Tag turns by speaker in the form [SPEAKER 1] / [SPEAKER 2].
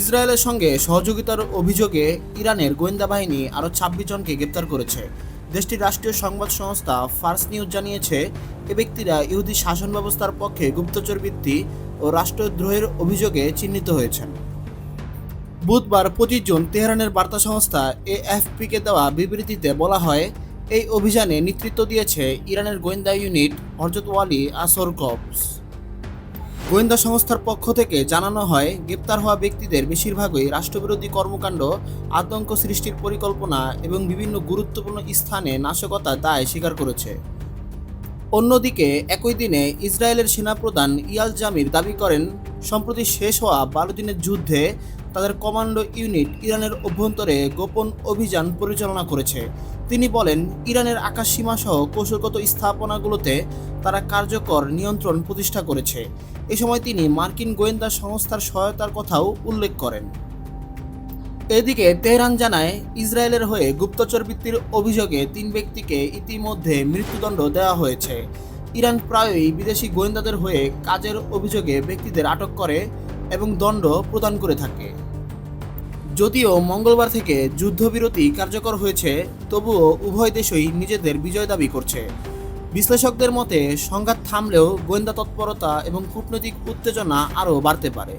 [SPEAKER 1] ইসরায়েলের সঙ্গে সহযোগিতার অভিযোগে ইরানের গোয়েন্দা বাহিনী আরও ছাব্বিশ জনকে গ্রেপ্তার করেছে। দেশটির রাষ্ট্রীয় সংবাদ সংস্থা ফার্স নিউজ জানিয়েছে, এ ব্যক্তিরা ইহুদি শাসন ব্যবস্থার পক্ষে গুপ্তচর বৃত্তি ও রাষ্ট্রদ্রোহের অভিযোগে চিহ্নিত হয়েছেন। বুধবার পঁচিশ জুন তেহরানের বার্তা সংস্থা এএফপিকে দেওয়া বিবৃতিতে বলা হয়, এই অভিযানে নেতৃত্ব দিয়েছে ইরানের গোয়েন্দা ইউনিট হরজত ওয়ালি আসর কপস গোয়েন্দা সংস্থার পক্ষ থেকে জানানো হয়, গ্রেপ্তার হওয়া ব্যক্তিদের বেশিরভাগই রাষ্ট্রবিরোধী কর্মকাণ্ড, আতঙ্ক সৃষ্টির পরিকল্পনা এবং বিভিন্ন গুরুত্বপূর্ণ স্থানে নাশকতা দায় স্বীকার করেছে। অন্যদিকে, একই দিনে ইসরায়েলের সেনাপ্রধান ইয়াল জামির দাবি করেন, সম্প্রতি শেষ হওয়া বারো দিনের যুদ্ধে তাদের কমান্ডো ইউনিট ইরানের অভ্যন্তরে গোপন অভিযান পরিচালনা করেছে। তিনি বলেন, ইরানের আকাশ সীমা সহ কৌশলগত স্থাপনাগুলোতে তারা কার্যকর নিয়ন্ত্রণ প্রতিষ্ঠা করেছে। এ সময় তিনি মার্কিন গোয়েন্দা সংস্থার সহায়তার কথাও উল্লেখ করেন। এদিকে তেহরান জানায়, ইসরায়েলের হয়ে গুপ্তচর বৃত্তির অভিযোগে তিন ব্যক্তিকে ইতিমধ্যে মৃত্যুদণ্ড দেওয়া হয়েছে। ইরান প্রায়ই বিদেশি গোয়েন্দাদের হয়ে কাজের অভিযোগে ব্যক্তিদের আটক করে এবং দণ্ড প্রদান করে থাকে। যদিও মঙ্গলবার থেকে যুদ্ধবিরতি কার্যকর হয়েছে, তবুও উভয় দেশই নিজেদের বিজয় দাবি করছে। বিশ্লেষকদের মতে, সংঘাত থামলেও গোয়েন্দা তৎপরতা এবং কূটনৈতিক উত্তেজনা আরও বাড়তে পারে।